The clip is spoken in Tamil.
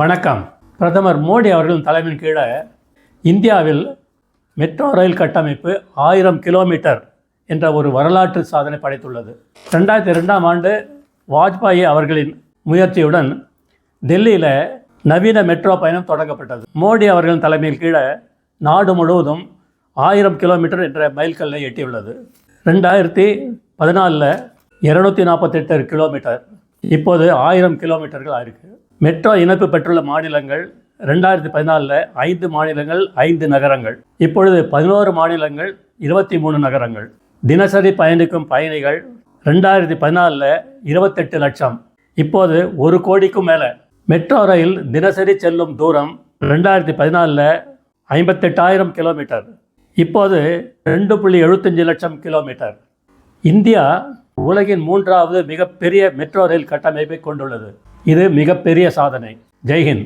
வணக்கம். பிரதமர் மோடி அவர்களின் தலைமையின் கீழே இந்தியாவில் மெட்ரோ ரயில் கட்டமைப்பு ஆயிரம் கிலோமீட்டர் என்ற ஒரு வரலாற்று சாதனை படைத்துள்ளது. ரெண்டாயிரத்தி ரெண்டாம் ஆண்டு வாஜ்பாய் அவர்களின் முயற்சியுடன் டெல்லியில் நவீன மெட்ரோ பயணம் தொடங்கப்பட்டது. மோடி அவர்களின் தலைமையின் கீழே நாடு முழுவதும் ஆயிரம் கிலோமீட்டர் என்ற மைல்கல்லை எட்டியுள்ளது. ரெண்டாயிரத்தி பதினாலில் இரநூத்தி நாற்பத்தெட்டு கிலோமீட்டர். இப்போது ஆயிரம் கிலோமீட்டர்கள் ஆயிருக்கு. மெட்ரோ இணைப்பு பெற்றுள்ள மாநிலங்கள் ரெண்டாயிரத்தி பதினாலில் ஐந்து மாநிலங்கள் ஐந்து நகரங்கள். இப்பொழுது பதினோரு மாநிலங்கள் இருபத்தி மூணு நகரங்கள். தினசரி பயணிக்கும் பயணிகள் ரெண்டாயிரத்தி பதினாலில் இருபத்தெட்டு லட்சம். இப்போது ஒரு கோடிக்கும் மேலே. மெட்ரோ ரயில் தினசரி செல்லும் தூரம் ரெண்டாயிரத்தி பதினாலில் ஐம்பத்தெட்டாயிரம் கிலோமீட்டர். இப்போது ரெண்டு புள்ளி எழுபத்தஞ்சு லட்சம் கிலோமீட்டர். இந்தியா உலகின் மூன்றாவது மிகப்பெரிய மெட்ரோ ரயில் கட்டமைப்பை கொண்டுள்ளது. இது மிகப்பெரிய சாதனை. ஜெய்ஹிந்த்